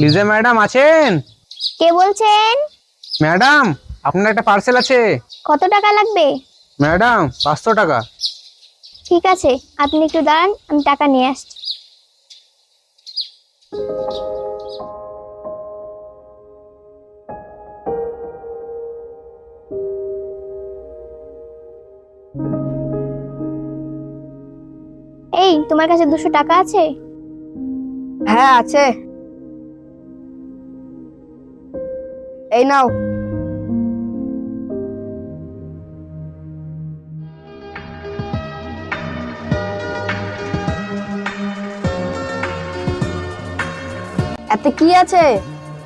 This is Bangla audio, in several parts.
লিজা ম্যাডাম আছেন? কে বলছেন? ম্যাডাম আপনার একটা পার্সেল আছে। কত টাকা লাগবে? ম্যাডাম পাঁচশো টাকা। ঠিক আছে আপনি একটু দাঁড়ান আমি টাকা নিয়ে আসছি। এই তোমার কাছে দুশো টাকা আছে? হ্যাঁ আছে। এই নাও। এতে কি আছে?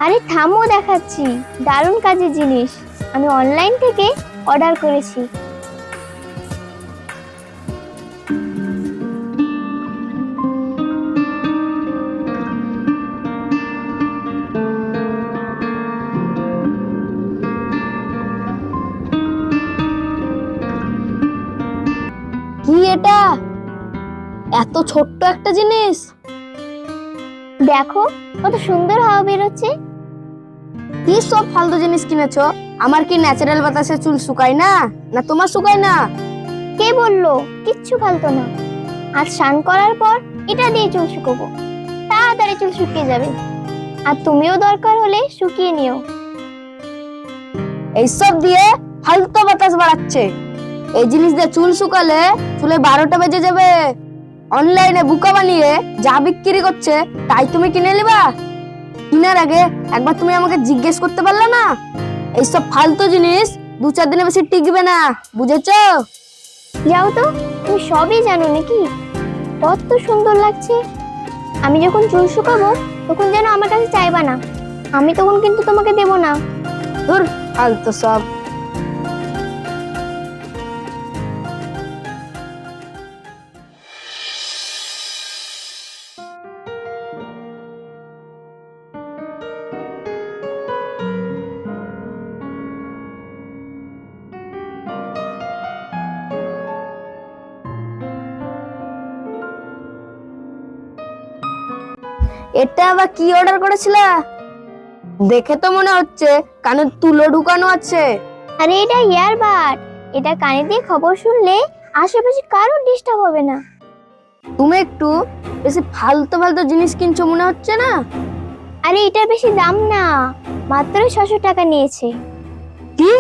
আরে থামো দেখাচ্ছি। দারুণ কাজের জিনিস। আমি অনলাইন থেকে অর্ডার করেছি। এত ছোট্ট একটা জিনিস। দেখো, কত সুন্দর হাওয়া বেরোচ্ছে। কি সব ফালতু জিনিস কিনেছো? আমার কি ন্যাচারাল বাতাসে চুল শুকায় না? না তোমার শুকায় না? কে বলল? কিচ্ছু ফালতো না। আজ স্নান করার পর এটা দিয়ে চুল শুকোবো। তাড়াতাড়ি চুল শুকিয়ে যাবে। আর তুমিও দরকার হলে শুকিয়ে নিও। এইসব দিয়ে ফালতু বাতাস বাড়াচ্ছে। এই জিনিস দিয়ে চুল শুকালে চুলে বারোটা বেজে যাবে। অনলাইনে বুকা বানিয়ে যা বিক্রি করছে তাই তুমি কিনে নিবা? কিনার আগে একবার তুমি আমাকে জিজ্ঞেস করতে পারলে না? এইসব ফালতু জিনিস দু চার দিনে বেশি টিকবে না বুঝেছ? যাও তো তুমি সবই জানো নাকি? কত সুন্দর লাগছে। আমি যখন চুল শুকাবো তখন যেন আমার কাছে চাইবা না। আমি তখন কিন্তু তোমাকে দেবো না। ধুর ফালতু সব। এটা আবার কি অর্ডার করেছিলা? দেখে তো মনে হচ্ছে কানে তুলো ঢুকানো আছে। আরে এটা ইয়ারবাড এটা কানে দিয়ে খবর শুনলে আশেপাশে কারোর ডিস্টার্ব হবে না। তুমি একটু বেশি ফালতু ফালতু জিনিস কিনছো মনে হচ্ছে না? আরে এটা বেশি দাম না মাত্র ছশো টাকা নিয়েছে। কি?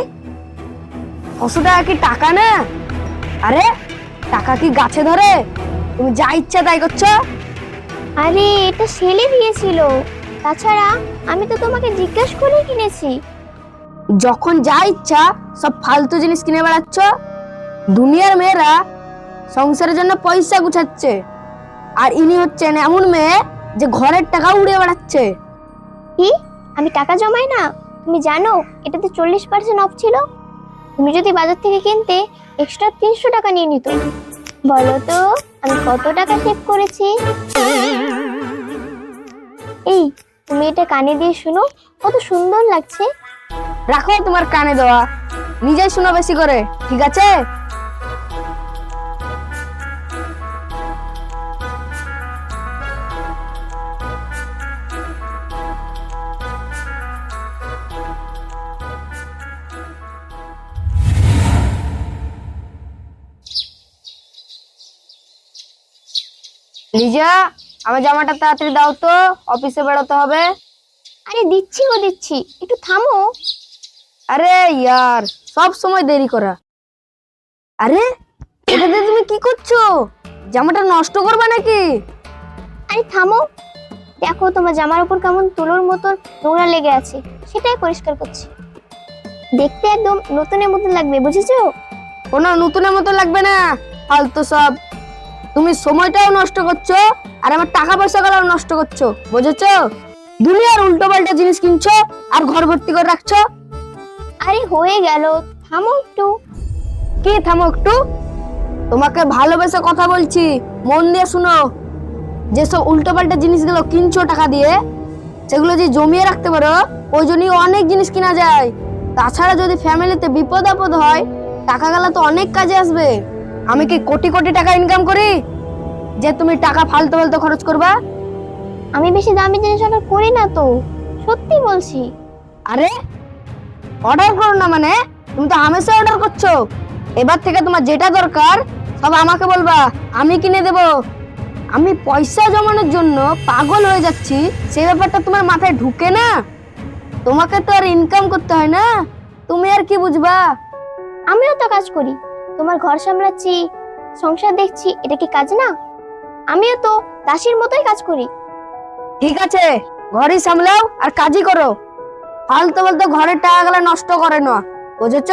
ছশো টাকা কি টাকা না? আরে টাকা কি গাছে ধরে? তুমি যা ইচ্ছা তাই করছ। আরে এটা সেলে দিয়েছিল। তাছাড়া আমি তো তোমাকে জিজ্ঞেস করে কিনেছি। যখন যা ইচ্ছা সব ফালতু জিনিস কিনে বেড়াচ্ছ। দুনিয়ার মেয়েরা সংসারের জন্য পয়সা গুছাচ্ছে। আর ইনি হচ্ছেন এমন মেয়ে যে ঘরের টাকা উড়িয়ে বেড়াচ্ছে। কি? আমি টাকা জমাই না? তুমি জানো, এটাতে চল্লিশ পার্সেন্ট অফ ছিল। তুমি যদি বাজার থেকে কিনতে এক্সট্রা তিনশো টাকা নিয়ে নিত। বলো তো, আমি কত টাকা সেভ করেছি? এই, তুমি এটা কানে দিয়ে শুনো, কত সুন্দর লাগছে। রাখো তোমার কানে দেওয়া। নিজেই শোনো বেশি করে, ঠিক আছে? লিজা আমার জামাটা তাড়াতাড়ি দাও তো অফিসে বেরোতে হবে। আরে দিচ্ছি গো দিচ্ছি। একটু থামো। আরে ইয়ার সব সময় দেরি করা। আরে এটাতে তুমি কি করছ? জামাটা নষ্ট করবে নাকি? আরে থামো। দেখো তোমার জামার উপর কেমন তুলোর মতন নোংরা লেগে আছে। সেটাই পরিষ্কার করছি। দেখতে একদম নতুনের মতো লাগবে বুঝেছ? কোনো নতুনের মতো লাগবে না। ফালতু সব। তুমি সময়টাও নষ্ট করছ আর আমার টাকা পয়সা গুলো নষ্ট করছ বুঝেছ? দুনিয়ার উল্টো পাল্টা জিনিস কিনছো আর ঘর ভর্তি করে রাখছো। আরে হয়ে গেল থামো একটু। কি থামো একটু? তোমাকে ভালোবেসে কথা বলছি মন দিয়ে শুনো। যেসব উল্টো পাল্টা জিনিসগুলো কিনছো টাকা দিয়ে সেগুলো যদি জমিয়ে রাখতে পারো ওই জন্যই অনেক জিনিস কিনা যায়। তাছাড়া যদি ফ্যামিলিতে বিপদ আপদ হয় টাকা গেলা তো অনেক কাজে আসবে। আমি কি কোটি কোটি টাকা ইনকাম করি? যে তুমি টাকা ফালতু ফালতু খরচ করবা? আমি বেশি দামি জিনিস অর্ডার করি না তো সত্যি বলছি। আরে অর্ডার করো না মানে? তুমি তো হামেশা অর্ডার করছ। এবার থেকে তোমার যেটা দরকার সব আমাকে বলবা আমি কিনে দেব। আমি পয়সা জমানোর জন্য পাগল হয়ে যাচ্ছি সেই ব্যাপারটা তোমার মাথায় ঢুকে না? তোমাকে তো আর ইনকাম করতে হয় না? তুমি আর কি বুঝবা? আমিও তো কাজ করি। তোমার ঘর সামলাচ্ছি, সংসার দেখছি, এটা কি কাজ না? আমিও তো দাসীর মতোই কাজ করি। ঠিক আছে, ঘরই সামলাও আর কাজই করো। ফালতু বলতে ঘরের টাকা টাকাগুলো নষ্ট করে না বুঝেছ?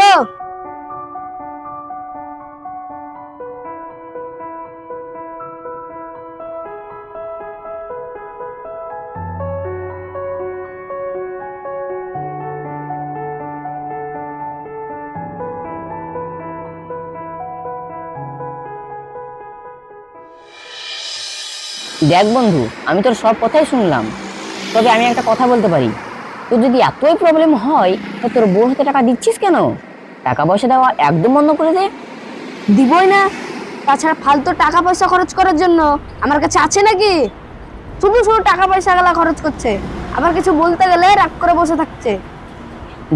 দেখ বন্ধু আমি তোর সব কথাই শুনলাম। তবে আমি একটা কথা বলতে পারি। তোর যদি এতই প্রবলেম হয় তো তোর বোন হাতে টাকা দিচ্ছিস কেন? টাকা পয়সা দেওয়া একদম বন্ধ করে দে। দিবই না। তাছাড়া ফালতু টাকা পয়সা খরচ করার জন্য আমার কাছে আছে নাকি? শুধু শুধু টাকা পয়সা গেলা খরচ করছে। আবার কিছু বলতে গেলে রাগ করে বসে থাকছে।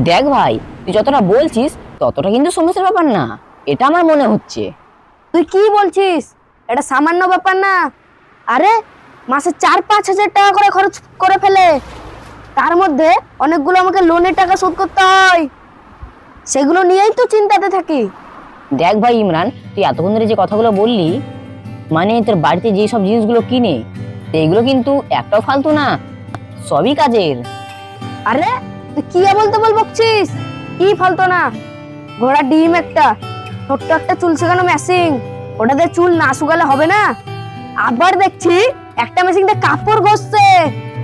দেখ ভাই তুই যতটা বলছিস ততটা কিন্তু সমস্যার ব্যাপার না। এটা আমার মনে হচ্ছে। তুই কি বলছিস? এটা সামান্য ব্যাপার না। আরে মাসে চার পাঁচ হাজার টাকা করে খরচ করে ফেলে। তার মধ্যে অনেকগুলো আমাকে লোনের টাকা শোধ করতে হয়। সেগুলো নিয়েই তো চিন্তাতে থাকি। দেখ ভাই ইমরান তুই এতক্ষণ ধরে যে কথাগুলো বললি মানে তোর বাড়িতে যে সব জিনিসগুলো কিনে সেইগুলো কিন্তু একটাও ফালতু না সবই কাজের। আরে তুই কি বলতে বল বকছিস? কি ফালতো না? ঘোড়া ডিম একটা ছোট্ট একটা চুল শেখানো মেশিন ওটাতে চুল না শুকালে হবে না? আবার দেখছি একটা মেশিন দিয়ে কাপড় ঘষছে।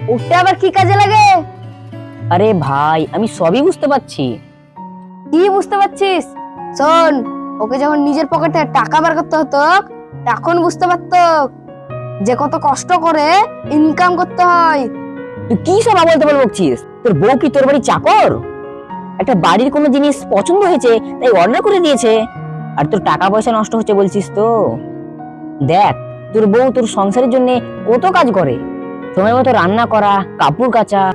ওটা আবার কি কাজে লাগে? আরে ভাই আমি সবই বুঝতে পারছি। কি বুঝতে পারছিস? শোন ওকে যখন নিজের পকেটে টাকা বার করতে হতো তখন বুঝতে পারতো যে কত কষ্ট করে ইনকাম করতে হয়। তুই কি সব বলতে বল বলছিস তোর বউ কি তোর বাড়ি চাকর? একটা বাড়ির কোনো জিনিস পছন্দ হয়েছে তাই অর্ডার করে দিয়েছে। আর তোর টাকা পয়সা নষ্ট হচ্ছে বলছিস তো? দেখ তোর বউ তোর সংসারের জন্য কত কাজ করে? সময় মতো রান্না করা, কাপড় কাচা,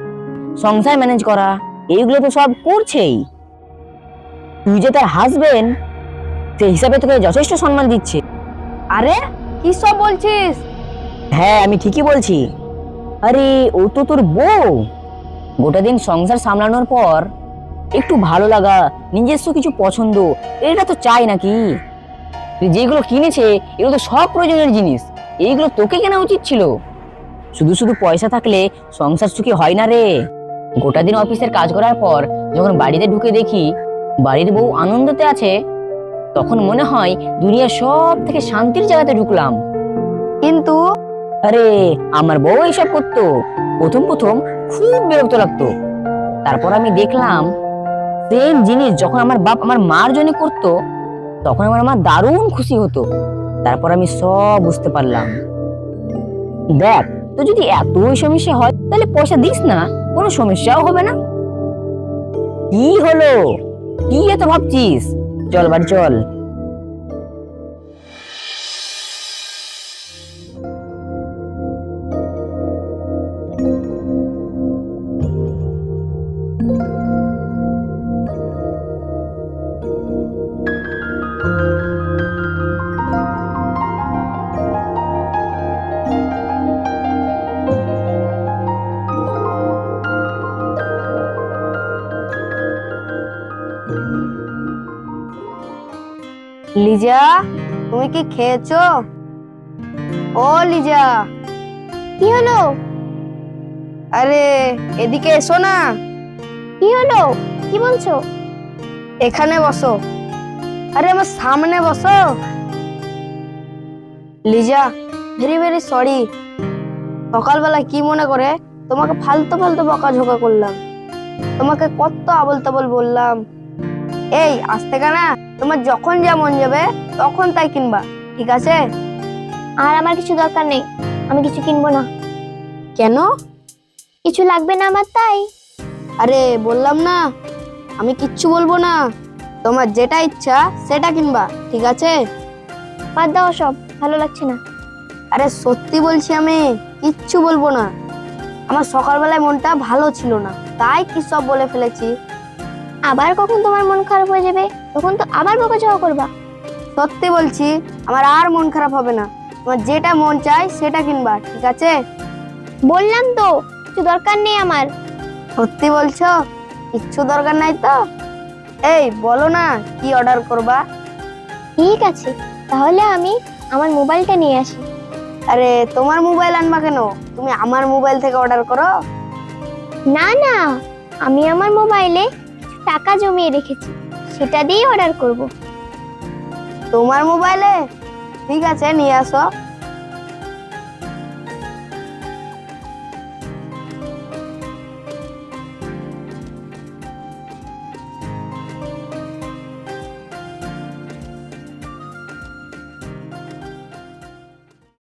সংসার ম্যানেজ করা, এইগুলো তো সব করছেই। তুই যে তার হাজবেন্ড সেই হিসাবে তোকে যথেষ্ট সম্মান দিচ্ছে। আরে, কি সব বলছিস? হ্যাঁ আমি ঠিকই বলছি। আরে, ও তো তোর বউ। গোটা দিন সংসার সামলানোর পর একটু ভালো লাগা, নিজস্ব কিছু পছন্দ, এটা তো চাই নাকি? তুই যেগুলো কিনেছে, এগুলো তো সব প্রয়োজনের জিনিস। এইগুলো তোকে কেনা উচিত ছিল। শুধু শুধু পয়সা থাকলে সংসার সুখী হয় না রে। গোটা দিন অফিসের কাজ করার পর যখন বাড়িতে ঢুকে দেখি, বাড়ির বউ আনন্দতে আছে, তখন মনে হয় দুনিয়ার সব থেকে শান্তির জায়গাতে ঢুকলাম। কিন্তু, আরে, আমার বউ এইসব করতো। প্রথম প্রথম খুব বিরক্ত লাগতো। তারপর আমি দেখলাম সেম জিনিস যখন আমার বাপ আমার মার জন্য করতো তখন আমার মা দারুণ খুশি হতো। তারপর আমি সব বুঝতে পারলাম। দেখ তো যদি এতই সমস্যা হয়, তাহলে পয়সা দিস না। কোনো সমস্যাও হবে না। কি হলো? কি এত ভাবছিস? চল বাড়ি চল। লিজা তুমি কি খেয়েছো? ও লিজা। কি হলো? আরে এদিকে এসো না। কি হলো? কি বলছো? এখানে বসো। আরে আমার সামনে বসো। Liza very very sorry. সকালবেলা কি মনে করে? তোমাকে ফালতু ফালতু বকাঝোকা করলাম। তোমাকে কত আবল তাবল বললাম। এই আজ থেকে না তোমার যখন যা মন যাবে তখন তাই কিনবা ঠিক আছে? আর আমার কিছু দরকার নেই আমি কিছু কিনবো না। কেন? কিছু লাগবে না আমার তাই। আরে বললাম না আমি কিচ্ছু বলব না। তোমার যেটা ইচ্ছা সেটা কিনবা ঠিক আছে? বাদ দাও সব ভালো লাগছে না। আরে সত্যি বলছি আমি কিচ্ছু বলব না। আমার সকালবেলায় মনটা ভালো ছিল না তাই কি সব বলে ফেলেছি? আবার কখন তোমার মন খারাপ হয়ে যাবে? তখন তো আবার বকাঝকা করবা। সত্যি বলছি আমার আর মন খারাপ হবে না। আমার যেটা মন চায় সেটা কিনবা ঠিক আছে? বললাম তো কিছু দরকার নেই আমার। সত্যি বলছো? কিচ্ছু দরকার নাই তো? এই বলো না কি অর্ডার করবা? ঠিক আছে তাহলে আমি আমার মোবাইলটা নিয়ে আসি। আরে তোমার মোবাইল আনবা কেন? তুমি আমার মোবাইল থেকে অর্ডার করো। না না আমি আমার মোবাইলে টাকা জমিয়ে রেখেছি। সেটা দিয়েই অর্ডার করব। তোমার মোবাইলে ঠিক আছে নিয়ে আসো।